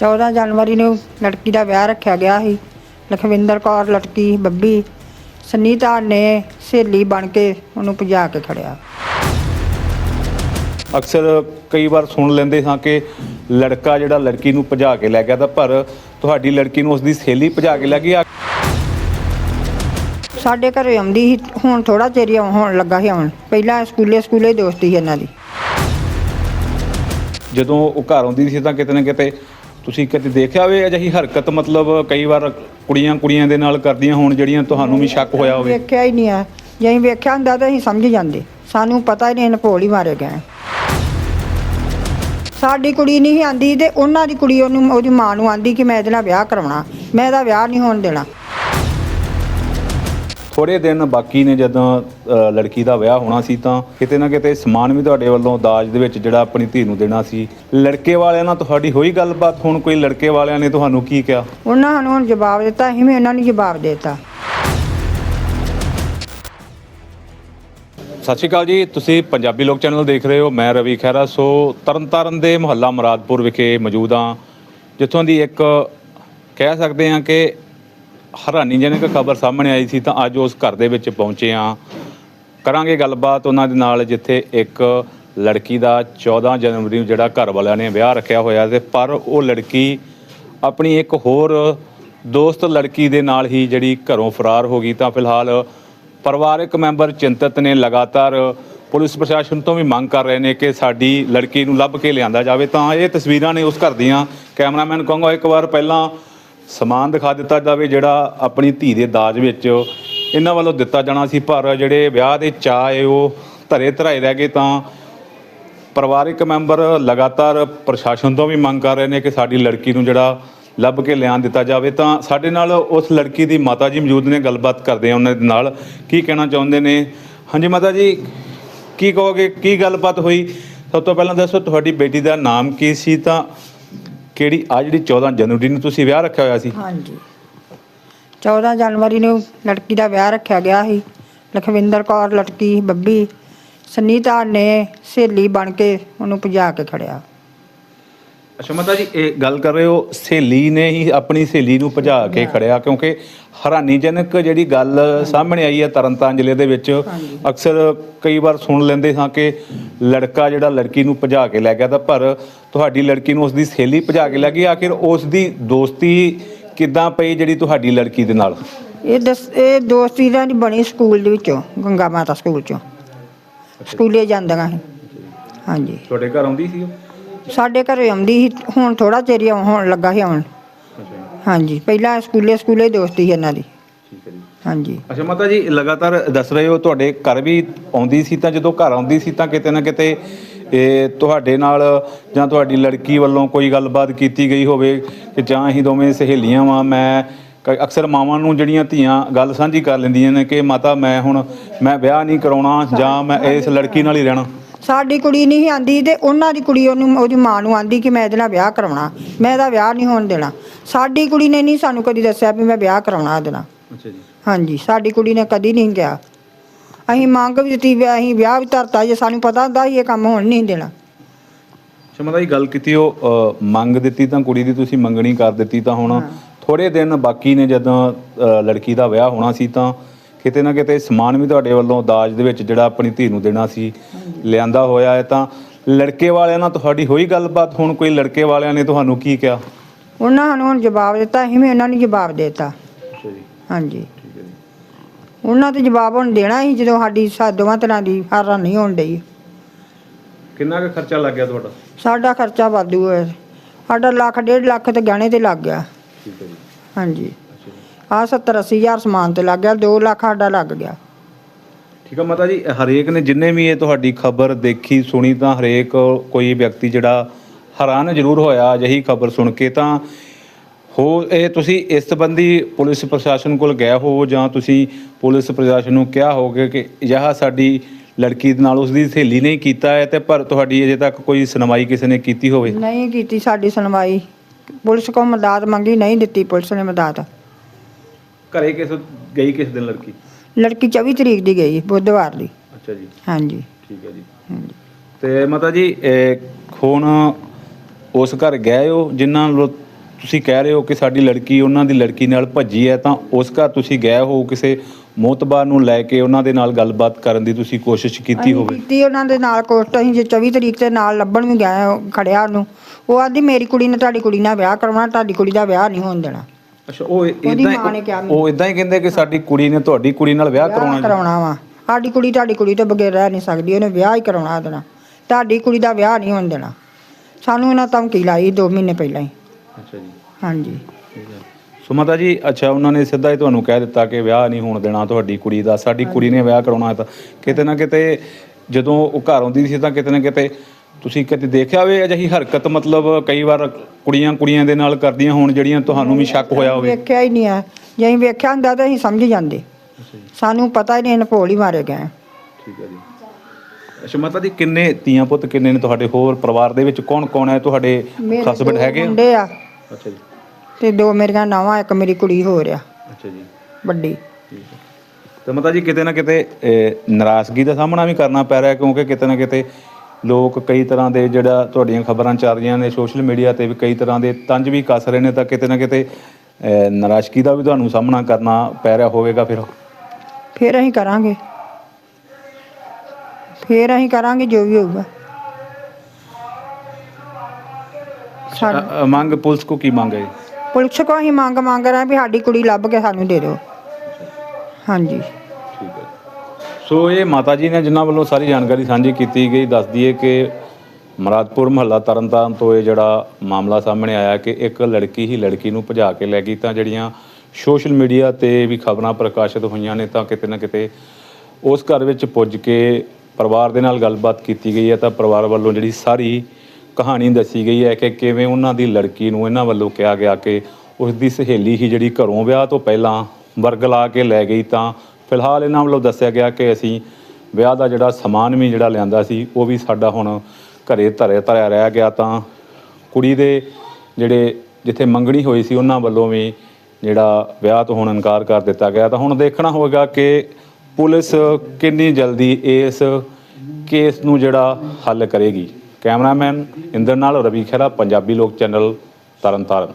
14 ਜਨਵਰੀ ਨੂੰ ਲੜਕੀ ਦਾ ਵਿਆਹ ਰੱਖਿਆ ਗਿਆ ਸੀ। ਲਖਵਿੰਦਰ ਕੌਰ ਲੜਕੀ ਬੱਬੀ ਸੁਨੀਤਾ ਨੇ ਸਹੇਲੀ ਬਣ ਕੇ ਉਹਨੂੰ ਭਜਾ ਕੇ ਖੜਿਆ। ਅਕਸਰ ਕਈ ਵਾਰ ਸੁਣ ਲੈਂਦੇ ਹਾਂ ਕਿ ਲੜਕਾ ਜਿਹੜਾ ਲੜਕੀ ਨੂੰ ਭਜਾ ਕੇ ਲੈ ਗਿਆ ਤਾਂ ਪਰ ਤੁਹਾਡੀ ਲੜਕੀ ਨੂੰ ਉਸ ਦੀ ਸਹੇਲੀ ਭਜਾ ਕੇ ਲੈ ਗਈ। ਆ ਸਾਡੇ ਘਰੇ ਆਉਂਦੀ ਸੀ ਹੁਣ ਥੋੜਾ ਚਿਰ ਹੀ ਹੋਣ ਲੱਗਾ ਸੀ ਆਉਣ। ਪਹਿਲਾਂ ਸਕੂਲੇ ਸਕੂਲੇ ਦੋਸਤੀ ਸੀ ਇਹਨਾਂ ਦੀ। ਜਦੋਂ ਉਹ ਘਰ ਆਉਂਦੀ ਸੀ ਤਾਂ ਕਿਤੇ ਨਾ ਕਿਤੇ ਤੁਸੀਂ ਕਦੇ ਦੇਖਿਆ ਹੋਵੇ ਅਜਿਹੀ ਹਰਕਤ? ਮਤਲਬ ਕਈ ਵਾਰ ਕੁੜੀਆਂ ਕੁੜੀਆਂ ਦੇ ਨਾਲ ਕਰਦੀਆਂ ਹੋਣ ਜਿਹੜੀਆਂ ਤੁਹਾਨੂੰ ਵੀ ਸ਼ੱਕ ਹੋਇਆ ਹੋਵੇ। ਵੇਖਿਆ ਹੀ ਨਹੀਂ ਆ। ਜੇ ਅਸੀਂ ਵੇਖਿਆ ਹੁੰਦਾ ਤਾਂ ਅਸੀਂ ਸਮਝ ਜਾਂਦੇ। ਸਾਨੂੰ ਪਤਾ ਹੀ ਨਹੀਂ ਇਹਨੇ ਭੋਲ ਹੀ ਮਾਰੇ ਗਏ। ਸਾਡੀ ਕੁੜੀ ਨਹੀਂ ਆਂਦੀ ਤੇ ਉਹਨਾਂ ਦੀ ਕੁੜੀ ਉਹਨੂੰ ਉਹਦੀ ਮਾਂ ਨੂੰ ਆਂਦੀ ਕਿ ਮੈਂ ਇਹਦੇ ਨਾਲ ਵਿਆਹ ਕਰਾਉਣਾ। ਮੈਂ ਇਹਦਾ ਵਿਆਹ ਨਹੀਂ ਹੋਣ ਦੇਣਾ। ਥੋੜੇ ਦਿਨ ਬਾਕੀ ਨੇ ਜਦੋਂ ਅ, ਲੜਕੀ ਦਾ ਵਿਆਹ ਹੋਣਾ ਸੀ ਤਾਂ ਕਿਤੇ ਨਾ ਕਿਤੇ ਸਮਾਨ ਵੀ ਤੁਹਾਡੇ ਵੱਲੋਂ ਦਾਜ ਦੇ ਵਿੱਚ ਜਿਹੜਾ ਆਪਣੀ ਧੀ ਨੂੰ ਦੇਣਾ ਸੀ। ਲੜਕੇ ਵਾਲਿਆਂ ਨਾਲ ਤੁਹਾਡੀ ਹੋਈ ਗੱਲਬਾਤ? ਹੁਣ ਕੋਈ ਲੜਕੇ ਵਾਲਿਆਂ ਨੇ ਤੁਹਾਨੂੰ ਕੀ ਕਿਹਾ? ਉਹਨਾਂ ਸਾਨੂੰ ਹੁਣ ਜਵਾਬ ਦਿੱਤਾ ਅਸੀਂ ਵੀ ਉਹਨਾਂ ਨੂੰ ਜਵਾਬ ਦੇਤਾ। ਸਤਿ ਸ਼੍ਰੀ ਅਕਾਲ ਜੀ ਤੁਸੀਂ ਪੰਜਾਬੀ ਲੋਕ ਚੈਨਲ ਦੇਖ ਰਹੇ ਹੋ ਮੈਂ ਰਵੀ ਖਹਿਰਾ। ਸੋ ਤਰਨਤਾਰਨ ਦੇ ਮੁਹੱਲਾ ਮੁਰਾਦਪੁਰ ਵਿਖੇ ਮੌਜੂਦ ਹਾਂ ਜਿੱਥੋਂ ਦੀ ਇੱਕ ਕਹਿ ਸਕਦੇ ਹਾਂ ਕਿ ਹੈਰਾਨੀਜਨਕ ਖਬਰ ਸਾਹਮਣੇ ਆਈ ਸੀ ਤਾਂ ਅੱਜ ਉਸ ਘਰ ਦੇ ਵਿੱਚ ਪਹੁੰਚੇ ਹਾਂ। ਕਰਾਂਗੇ ਗੱਲਬਾਤ ਉਹਨਾਂ ਦੇ ਨਾਲ ਜਿੱਥੇ ਇੱਕ ਲੜਕੀ ਦਾ 14 ਜਨਵਰੀ ਨੂੰ ਜਿਹੜਾ ਘਰ ਵਾਲਿਆਂ ਨੇ ਵਿਆਹ ਰੱਖਿਆ ਹੋਇਆ ਤੇ ਪਰ ਉਹ ਲੜਕੀ ਆਪਣੀ ਇੱਕ ਹੋਰ ਦੋਸਤ ਲੜਕੀ ਦੇ ਨਾਲ ਹੀ ਜਿਹੜੀ ਘਰੋਂ ਫਰਾਰ ਹੋ ਗਈ। ਤਾਂ ਫਿਲਹਾਲ ਪਰਿਵਾਰਕ ਮੈਂਬਰ ਚਿੰਤਤ ਨੇ ਲਗਾਤਾਰ ਪੁਲਿਸ ਪ੍ਰਸ਼ਾਸਨ ਤੋਂ ਵੀ ਮੰਗ ਕਰ ਰਹੇ ਨੇ ਕਿ ਸਾਡੀ ਲੜਕੀ ਨੂੰ ਲੱਭ ਕੇ ਲਿਆਂਦਾ ਜਾਵੇ। ਤਾਂ ਇਹ ਤਸਵੀਰਾਂ ਨੇ ਉਸ ਘਰ ਦੀਆਂ। ਕੈਮਰਾਮੈਨ ਕਹੂੰਗਾ ਇੱਕ ਵਾਰ ਪਹਿਲਾਂ ਸਮਾਨ ਦਿਖਾ ਦਿੱਤਾ ਜਾਵੇ ਜਿਹੜਾ ਆਪਣੀ ਧੀ ਦੇ ਦਾਜ ਵਿੱਚ ਇਹਨਾਂ ਵੱਲੋਂ ਦਿੱਤਾ ਜਾਣਾ ਸੀ, ਪਰ ਜਿਹੜੇ ਵਿਆਹ ਦੇ ਚਾਅ ਏ ਉਹ ਧਰੇ ਧਰਾਏ ਰਹਿ ਗਏ ਤਾਂ ਪਰਿਵਾਰਿਕ ਮੈਂਬਰ ਲਗਾਤਾਰ ਪ੍ਰਸ਼ਾਸਨ ਤੋਂ ਵੀ ਮੰਗ ਕਰ ਰਹੇ ਨੇ ਕਿ ਸਾਡੀ ਲੜਕੀ ਨੂੰ ਜਿਹੜਾ ਲੱਭ ਕੇ ਲਿਆਣ ਦਿੱਤਾ ਜਾਵੇ। ਤਾਂ ਸਾਡੇ ਨਾਲ ਉਸ ਲੜਕੀ ਦੀ ਮਾਤਾ ਜੀ ਮੌਜੂਦ ਨੇ, ਗੱਲਬਾਤ ਕਰਦੇ ਆ ਉਹਨਾਂ ਦੇ ਨਾਲ। ਕੀ ਕਹਿਣਾ ਚਾਹੁੰਦੇ ਨੇ? ਹਾਂਜੀ ਮਾਤਾ ਜੀ, ਕੀ ਕਹੋਗੇ? ਕੀ ਗੱਲਬਾਤ ਹੋਈ? ਸਭ ਤੋਂ ਪਹਿਲਾਂ ਦੱਸੋ, ਤੁਹਾਡੀ ਬੇਟੀ ਦਾ ਨਾਮ ਕੀ ਸੀ? ਤਾਂ ਕਿਹੜੀ ਆ ਜਿਹੜੀ 14 ਜਨਵਰੀ ਨੂੰ ਤੁਸੀਂ ਵਿਆਹ ਰੱਖਿਆ ਹੋਇਆ ਸੀ? ਹਾਂਜੀ। 14 ਜਨਵਰੀ ਨੂੰ ਲੜਕੀ ਦਾ ਵਿਆਹ ਰੱਖਿਆ ਗਿਆ ਸੀ। ਲਖਵਿੰਦਰ ਕੌਰ ਲੜਕੀ ਬੱਬੀ ਸੁਨੀਤਾ ਨੇ ਸਹੇਲੀ ਬਣ ਕੇ ਉਹਨੂੰ ਭਜਾ ਕੇ ਖੜਿਆ। ਅੱਛਾ ਮਾਤਾ ਜੀ ਇਹ ਗੱਲ ਕਰ ਰਹੇ ਹੋ ਸਹੇਲੀ ਨੇ ਹੀ ਆਪਣੀ ਸਹੇਲੀ ਨੂੰ ਭਜਾ ਕੇ ਖੜਿਆ ਕਿਉਂਕਿ ਹੈਰਾਨੀਜਨਕ ਜਿਹੜੀ ਗੱਲ ਸਾਹਮਣੇ ਆਈ ਹੈ ਤਰਨਤਾਰਨ ਜ਼ਿਲ੍ਹੇ ਦੇ ਵਿੱਚ। ਅਕਸਰ ਕਈ ਵਾਰ ਸੁਣ ਲੈਂਦੇ ਹਾਂ ਕਿ ਲੜਕਾ ਜਿਹੜਾ ਲੜਕੀ ਨੂੰ ਭਜਾ ਕੇ ਲੈ ਗਿਆ ਤਾਂ ਪਰ ਤੁਹਾਡੀ ਲੜਕੀ ਨੂੰ ਉਸ ਦੀ ਸਹੇਲੀ ਭਜਾ ਕੇ ਲੈ ਗਈ ਆਖਿਰ ਉਸ ਦੀ ਦੋਸਤੀ ਕਿੱਦਾਂ ਪਈ ਜਿਹੜੀ ਤੁਹਾਡੀ ਲੜਕੀ ਦੇ ਨਾਲ? ਇਹ ਦਸ ਇਹ ਦੋਸਤੀ ਦਾ ਦੀ ਬਣੀ ਸਕੂਲ ਦੇ ਵਿੱਚੋਂ ਗੰਗਾ ਮਾਤਾ ਸਕੂਲ ਚੋਂ। ਸਕੂਲੇ ਜਾਂਦੀਆਂ ਸੀ। ਹਾਂਜੀ। ਤੁਹਾਡੇ ਘਰ ਆਉਂਦੀ ਸੀ ਉਹ? ਸਾਡੇ ਘਰੇ ਆਉਂਦੀ ਸੀ ਹੁਣ ਥੋੜਾ ਚਿਰ ਹੀ ਆਉਣ- ਹੋਣ ਲੱਗਾ ਸੀ ਆਉਣ। ਹਾਂਜੀ ਪਹਿਲਾਂ ਸਕੂਲੇ ਸਕੂਲੇ ਦੋਸਤੀ ਸੀ ਇਹਨਾਂ ਦੀ। ਠੀਕ ਹੈ ਜੀ। ਹਾਂਜੀ। ਅੱਛਾ ਮਾਤਾ ਜੀ ਲਗਾਤਾਰ ਦੱਸ ਰਹੇ ਹੋ ਤੁਹਾਡੇ ਘਰ ਵੀ ਆਉਂਦੀ ਸੀ ਤਾਂ ਜਦੋਂ ਘਰ ਆਉਂਦੀ ਸੀ ਤਾਂ ਕਿਤੇ ਨਾ ਕਿਤੇ ਇਹ ਤੁਹਾਡੇ ਨਾਲ ਜਾਂ ਤੁਹਾਡੀ ਲੜਕੀ ਵੱਲੋਂ ਕੋਈ ਗੱਲਬਾਤ ਕੀਤੀ ਗਈ ਹੋਵੇ ਕਿ ਜਾਂ ਅਸੀਂ ਦੋਵੇਂ ਸਹੇਲੀਆਂ ਵਾਂ ਮੈਂ ਕ- ਅਕਸਰ ਮਾਵਾਂ ਨੂੰ ਜਿਹੜੀਆਂ ਧੀਆਂ ਗੱਲ ਸਾਂਝੀ ਕਰ ਲੈਂਦੀਆਂ ਨੇ ਕਿ ਮਾਤਾ ਮੈਂ ਹੁਣ ਮੈਂ ਵਿਆਹ ਨਹੀਂ ਕਰਾਉਣਾ ਜਾਂ ਮੈਂ ਇਸ ਲੜਕੀ ਨਾਲ ਹੀ ਰਹਿਣਾ। ਸਾਡੀ ਕੁੜੀ ਨਹੀਂ ਆਂਦੀ ਤੇ ਉਹਨਾਂ ਦੀ ਕੁੜੀ ਉਹਨੂੰ ਉਹਦੀ ਮਾਂ ਨੂੰ ਆਂਦੀ ਕਿ ਮੈਂ ਇਹਦੇ ਨਾਲ ਵਿਆਹ ਕਰਾਉਣਾ। ਮੈਂ ਇਹਦਾ ਵਿਆਹ ਨਹੀਂ ਹੋਣ ਦੇਣਾ। ਸਾਡੀ ਕੁੜੀ ਨੇ ਨਹੀਂ ਸਾਨੂੰ ਕਦੀ ਦੱਸਿਆ ਵੀ ਮੈਂ ਵਿਆਹ ਕਰਾਉਣਾ ਇਹਦੇ ਨਾਲ। ਅੱਛਾ ਜੀ। ਹਾਂਜੀ ਸਾਡੀ ਕੁੜੀ ਨੇ ਕਦੀ ਨਹੀਂ ਗਿਆ ਅਸੀਂ ਮੰਗ ਵੀ ਦਿੱਤੀ ਵੀ ਅਸੀਂ ਵਿਆਹ ਵੀ ਧਰਤਾ ਜੇ ਸਾਨੂੰ ਪਤਾ ਹੁੰਦਾ ਸੀ ਇਹ ਕੰਮ ਹੋਣ ਨਹੀਂ ਦੇਣਾ। ਅੱਛਾ ਮਾਤਾ ਜੀ ਗੱਲ ਕੀਤੀ ਉਹ ਅ, ਮੰਗ ਦਿੱਤੀ ਤਾਂ ਕੁੜੀ ਦੀ ਤੁਸੀਂ ਮੰਗਣੀ ਕਰ ਦਿੱਤੀ ਤਾਂ ਹੁਣ ਥੋੜੇ ਦਿਨ ਬਾਕੀ ਨੇ ਜਦੋਂ ਅ, ਲੜਕੀ ਦਾ ਵਿਆਹ ਹੋਣਾ ਸੀ ਤਾਂ ਕਿਤੇ ਨਾ ਕਿਤੇ ਸਮਾਨ ਵੀ ਤੁਹਾਡੇ ਵੱਲੋਂ ਦਾਜ ਦੇ ਵਿੱਚ ਜਿਹੜਾ ਆਪਣੀ ਧੀ ਨੂੰ ਦੇਣਾ ਸੀ ਲਿਆਂਦਾ ਹੋਇਆ ਹੈ ਤਾਂ ਲੜਕੇ ਵਾਲਿਆਂ ਨਾਲ ਤੁਹਾਡੀ ਹੋਈ ਗੱਲਬਾਤ? ਹੁਣ ਕੋਈ ਲੜਕੇ ਵਾਲਿਆਂ ਨੇ ਤੁਹਾਨੂੰ ਕੀ ਕਿਹਾ? ਉਹਨਾਂ ਸਾਨੂੰ ਹੁਣ ਜਵਾਬ ਦਿੱਤਾ ਅਸੀਂ ਵੀ ਉਹਨਾਂ ਨੂੰ ਜਵਾਬ ਦੇਤਾ। ਹਾਂਜੀ। ਠੀਕ ਹੈ ਜੀ ਉਹਨਾਂ ਤੇ ਜਵਾਬ ਹੁਣ ਦੇਣਾ ਸੀ ਜਦੋਂ ਸਾਡੀ ਸਾ ਦੋਵਾਂ ਤਰ੍ਹਾਂ ਦੀ ਹਾਰਾ ਨਹੀਂ ਹੋਣ ਡਈ। ਕਿੰਨਾ ਕੁ ਖਰਚਾ ਲੱਗ ਗਿਆ ਤੁਹਾਡਾ? ਸਾਡਾ ਖਰਚਾ ਵਾਧੂ ਹੈ। ਸਾਡਾ ਲੱਖ ਡੇਢ ਲੱਖ ਤੇ ਗਹਿਣੇ ਤੇ ਲੱਗ ਗਿਆ। ਠੀਕ ਹੈ ਜੀ। ਹਾਂਜੀ। ਅੱਛਾ ਜੀ। ਆ 70 80 ਹਜ਼ਾਰ ਸਮਾਨ ਤੇ ਲੱਗ ਗਿਆ 2 ਲੱਖ ਸਾਡਾ ਲੱਗ ਗਿਆ। ਠੀਕ ਹੈ ਮਾਤਾ ਜੀ ਹਰੇਕ ਨੇ ਜਿੰਨੇ ਵੀ ਇਹ ਤੁਹਾਡੀ ਖਬਰ ਦੇਖੀ ਸੁਣੀ ਤਾਂ ਹਰੇਕ ਕੋਈ ਵਿਅਕਤੀ ਜਿਹੜਾ ਹੈਰਾਨ ਜ਼ਰੂਰ ਹੋਇਆ ਅਜਿਹੀ ਖਬਰ ਸੁਣ ਕੇ ਤਾਂ ਹੋ ਇਹ ਤੁਸੀਂ ਇਸ ਸੰਬੰਧੀ ਪੁਲਿਸ ਪ੍ਰਸ਼ਾਸਨ ਕੋਲ ਗਏ ਹੋ ਜਾਂ ਤੁਸੀਂ ਪੁਲਿਸ ਪ੍ਰਸ਼ਾਸਨ ਨੂੰ ਕਿਹਾ ਹੋਗੇ ਕਿ ਇਹ ਸਾਡੀ ਲੜਕੀ ਦੇ ਨਾਲ ਉਸ ਦੀ ਸਹੇਲੀ ਨੇ ਕੀਤਾ ਹੈ ਤੇ ਪਰ ਤੁਹਾਡੀ ਅਜੇ ਤੱਕ ਕੋਈ ਸੁਣਵਾਈ ਕਿਸੇ ਨੇ ਕੀਤੀ ਹੋਵੇ? ਨਹੀਂ ਕੀਤੀ ਸਾਡੀ ਸੁਣਵਾਈ। ਪੁਲਿਸ ਕੋਲ ਮਦਦ ਮੰਗੀ ਨਹੀਂ ਦਿੱਤੀ ਪੁਲਿਸ ਨੇ ਮਦਦ। ਘਰੇ ਕਿਸ ਗਈ ਕਿਸ ਦਿਨ ਲੜਕੀ? ਲੜਕੀ 24 ਤਰੀਕ ਦੀ ਗਈ ਬੁੱਧਵਾਰ ਦੀ। ਅੱਛਾ ਜੀ। ਹਾਂਜੀ। ਠੀਕ ਹੈ ਜੀ। ਤੇ ਮਾਤਾ ਜੀ ਇਹ ਹੁਣ ਉਸ ਘਰ ਗਏ ਹੋ ਜਿਨ੍ਹਾਂ ਤੁਸੀਂ ਕਹਿ ਰਹੇ ਹੋ ਕਿ ਸਾਡੀ ਲੜਕੀ ਉਹਨਾਂ ਦੀ ਲੜਕੀ ਨਾਲ ਭੱਜੀ ਹੈ ਤਾਂ ਉਸ ਘਰ ਤੁਸੀਂ ਗਏ ਹੋ ਕਿਸੇ ਮੋਤਬਾਰ ਨੂੰ ਲੈ ਕੇ ਉਹਨਾਂ ਦੇ ਨਾਲ ਗੱਲਬਾਤ ਕਰਨ ਦੀ ਤੁਸੀਂ ਕੋਸ਼ਿਸ਼ ਕੀਤੀ ਹੋਵੇ? ਕੀਤੀ ਉਹਨਾਂ ਦੇ ਨਾਲ ਕੋਸ਼ਟ ਅਸੀਂ ਜੇ 24 ਤਰੀਕ ਤੇ ਨਾਲ ਲੱਭਣ ਵੀ ਗਏ ਖੜਿਆ ਉਹਨੂੰ ਉਹ ਆਂਦੀ ਮੇਰੀ ਕੁੜੀ ਨੇ ਤੁਹਾਡੀ ਕੁੜੀ ਨਾਲ ਵਿਆਹ ਕਰਵਾਉਣਾ ਤੁਹਾਡੀ ਕੁੜੀ ਦਾ ਵਿਆਹ ਨਹੀਂ ਹੋਣ ਦੇਣਾ। ਅੱਛਾ ਉਹ ਉਹਦੀ ਮਾਂ ਨੇ ਕਿਹਾ ਇਦਾਂ ਮੈਨੂੰ। ਉਹ ਇਦਾਂ ਹੀ ਕਹਿੰਦੇ ਕਿ ਸਾਡੀ ਕੁੜੀ ਨੇ ਤੁਹਾਡੀ ਕੁੜੀ ਨਾਲ ਵਿਆਹ ਵਿਆਹ ਕਰਾਉਣਾ ਵਾ। ਸਾਡੀ ਕੁੜੀ ਤੁਹਾਡੀ ਕੁੜੀ ਤੋਂ ਬਗੈਰ ਰਹਿ ਨਹੀਂ ਸਕਦੀ ਉਹਨੇ ਵਿਆਹ ਹੀ ਕਰਾਉਣਾ ਦੇਣਾ ਤੁਹਾਡੀ ਕੁੜੀ ਦਾ ਵਿਆਹ ਨਹੀਂ ਹੋਣ ਦੇਣਾ। ਸਾਨੂੰ ਇਹਨਾਂ ਧਮਕੀ ਲਾਈ 2 ਮਹੀਨੇ ਪਹਿਲਾਂ ਹੀ। ਅੱਛਾ ਜੀ। ਹਾਂਜੀ। ਸੋ ਮਾਤਾ ਜੀ ਅੱਛਾ ਉਹਨਾਂ ਨੇ ਸਿੱਧਾ ਹੀ ਤੁਹਾਨੂੰ ਕਹਿ ਦਿੱਤਾ ਕਿ ਵਿਆਹ ਨਹੀਂ ਹੋਣ ਦੇਣਾ ਤੁਹਾਡੀ ਕੁੜੀ ਦਾ। ਸਾਡੀ ਕੁੜੀ ਨੇ ਵਿਆਹ ਕਰਾਉਣਾ ਹੈ ਤਾਂ ਕਿਤੇ ਨਾ ਕਿਤੇ ਜਦੋਂ ਉਹ ਘਰ ਆਉਂਦੀ ਸੀ ਤਾਂ ਕਿਤੇ ਨਾ ਕਿਤੇ ਤੁਸੀਂ ਕਦੇ ਦੇਖਿਆ ਹੋਵੇ ਅਜਿਹੀ ਹਰਕਤ? ਮਤਲਬ ਕਈ ਵਾਰ ਕੁੜੀਆਂ ਕੁੜੀਆਂ ਦੇ ਨਾਲ ਕਰਦੀਆਂ ਹੋਣ ਜਿਹੜੀਆਂ ਤੁਹਾਨੂੰ ਵੀ ਸ਼ੱਕ ਹੋਇਆ ਹੋਵੇ? ਵੇਖਿਆ ਹੀ ਨਹੀਂ ਆ ਜੇ ਅਸੀਂ ਵੇਖਿਆ ਹੁੰਦਾ ਤਾਂ ਅਸੀਂ ਸਮਝ ਜਾਂਦੇ। ਸਾਨੂੰ ਪਤਾ ਹੀ ਨਹੀਂ ਇਹਨੇ ਭੋਲ ਹੀ ਮਾਰੇ ਗਏ। ਠੀਕ ਹੈ ਜੀ। ਅੱਛਾ ਮਾਤਾ ਜੀ ਕਿੰਨੇ ਤੀਆਂ ਪੁੱਤ ਕਿੰਨੇ ਨੇ ਤੁਹਾਡੇ? ਹੋਰ ਪਰਿਵਾਰ ਦੇ ਵਿੱਚ ਕੌਣ ਕੌਣ ਹੈ? ਤੁਹਾਡੇ ਹਸਬੰਡ ਹੈਗੇ? ਮੁੰਡੇ ਆ। ਅੱਛਾ ਜੀ। ਤੇ ਦੋ ਮੇਰੀਆਂ ਨਾਵਾਂ ਇੱਕ ਮੇਰੀ ਕੁੜੀ ਹੋਰ ਆ। ਅੱਛਾ ਜੀ। ਵੱਡੀ। ਠੀਕ ਹੈ। ਤੇ ਮਾਤਾ ਜੀ ਕਿਤੇ ਨਾ ਕਿਤੇ ਅਹ, ਨਾਰਾਜ਼ਗੀ ਦਾ ਸਾਹਮਣਾ ਵੀ ਕਰਨਾ ਪੈ ਰਿਹਾ ਕਿਉਂਕਿ ਕਿਤੇ ਨਾ ਕਿਤੇ ਲੋਕ ਕਈ ਤਰ੍ਹਾਂ ਦੇ ਜਿਹੜਾ ਤੁਹਾਡੀਆਂ ਖਬਰਾਂ ਚੱਲ ਰਹੀਆਂ ਨੇ ਸੋਸ਼ਲ ਮੀਡੀਆ ਤੇ ਵੀ ਕਈ ਤਰ੍ਹਾਂ ਦੇ ਤੰਜ ਵੀ ਕੱਸ ਰਹੇ ਨੇ ਤਾਂ ਕਿਤੇ ਨਾ ਕਿਤੇ ਅਹ, ਨਾਰਾਜ਼ਗੀ ਦਾ ਵੀ ਤੁਹਾਨੂੰ ਸਾਹਮਣਾ ਕਰਨਾ ਪੈ ਰਿਹਾ ਹੋਵੇਗਾ ਫਿਰ। ਫਿਰ ਅਸੀਂ ਕਰਾਂਗੇ। ਫਿਰ ਅਸੀਂ ਕਰਾਂਗੇ ਜੋ ਵੀ ਹੋਊਗਾ। ਸਾਡੀ ਅ- ਅ, ਮੰਗ ਪੁਲਿਸ ਕੋ ਕੀ ਮੰਗ ਹੈ? ਪੁਲਿਸ ਕੋ ਅਸੀਂ ਮੰਗ ਮੰਗ ਰਹੇ ਹਾਂ ਵੀ ਸਾਡੀ ਕੁੜੀ ਲੱਭ ਕੇ ਸਾਨੂੰ ਦੇ ਦਿਓ। ਹਾਂਜੀ। ਠੀਕ ਹੈ। ਸੋ ਇਹ ਮਾਤਾ ਜੀ ਨੇ ਜਿਨ੍ਹਾਂ ਵੱਲੋਂ ਸਾਰੀ ਜਾਣਕਾਰੀ ਸਾਂਝੀ ਕੀਤੀ ਗਈ ਦੱਸ ਦਈਏ ਕਿ ਮਰਾਦਪੁਰ ਮਹੱਲਾ ਤਰਨਤਾਰਨ ਤੋਂ ਇਹ ਜਿਹੜਾ ਮਾਮਲਾ ਸਾਹਮਣੇ ਆਇਆ ਕਿ ਇੱਕ ਲੜਕੀ ਹੀ ਲੜਕੀ ਨੂੰ ਭਜਾ ਕੇ ਲੈ ਗਈ ਤਾਂ ਜਿਹੜੀਆਂ ਸੋਸ਼ਲ ਮੀਡੀਆ ਤੇ ਵੀ ਖਬਰਾਂ ਪ੍ਰਕਾਸ਼ਿਤ ਹੋਈਆਂ ਨੇ ਤਾਂ ਕਿਤੇ ਨਾ ਕਿਤੇ ਉਸ ਘਰ ਵਿੱਚ ਪੁੱਜ ਕੇ ਪਰਿਵਾਰ ਦੇ ਨਾਲ ਗੱਲਬਾਤ ਕੀਤੀ ਗਈ ਹੈ ਤਾਂ ਪਰਿਵਾਰ ਵੱਲੋਂ ਜਿਹੜੀ ਸਾਰੀ ਕਹਾਣੀ ਦੱਸੀ ਗਈ ਹੈ ਕਿ ਕਿਵੇਂ ਉਹਨਾਂ ਦੀ ਲੜਕੀ ਨੂੰ ਇਹਨਾਂ ਵੱਲੋਂ ਕਿਹਾ ਗਿਆ ਕਿ ਉਸ ਦੀ ਸਹੇਲੀ ਹੀ ਜਿਹੜੀ ਘਰੋਂ ਵਿਆਹ ਤੋਂ ਪਹਿਲਾਂ ਵਰਗ ਲਾ ਕੇ ਲੈ ਗਈ ਤਾਂ ਫਿਲਹਾਲ ਇਹਨਾਂ ਵੱਲੋਂ ਦੱਸਿਆ ਗਿਆ ਕਿ ਅਸੀਂ ਵਿਆਹ ਦਾ ਜਿਹੜਾ ਸਮਾਨ ਵੀ ਜਿਹੜਾ ਲਿਆਂਦਾ ਸੀ, ਉਹ ਵੀ ਸਾਡਾ ਹੁਣ ਘਰੇ ਧਰੇ ਧਰਿਆ ਰਹਿ ਗਿਆ ਤਾਂ ਕੁੜੀ ਦੇ ਜਿਹੜੇ ਜਿੱਥੇ ਮੰਗਣੀ ਹੋਈ ਸੀ ਉਹਨਾਂ ਵੱਲੋਂ ਵੀ ਜਿਹੜਾ ਵਿਆਹ ਤੋਂ ਹੁਣ ਇਨਕਾਰ ਕਰ ਦਿੱਤਾ ਗਿਆ। ਤਾਂ ਹੁਣ ਦੇਖਣਾ ਹੋਵੇਗਾ ਕਿ ਪੁਲਿਸ ਕਿੰਨੀ ਜਲਦੀ ਇਸ ਕੇਸ ਨੂੰ ਜਿਹੜਾ ਹੱਲ ਕਰੇਗੀ। ਕੈਮਰਾਮੈਨ ਇੰਦਰ ਨਾਲ ਰਵੀ ਖਹਿਰਾ ਪੰਜਾਬੀ ਲੋਕ ਚੈਨਲ ਤਰਨਤਾਰਨ।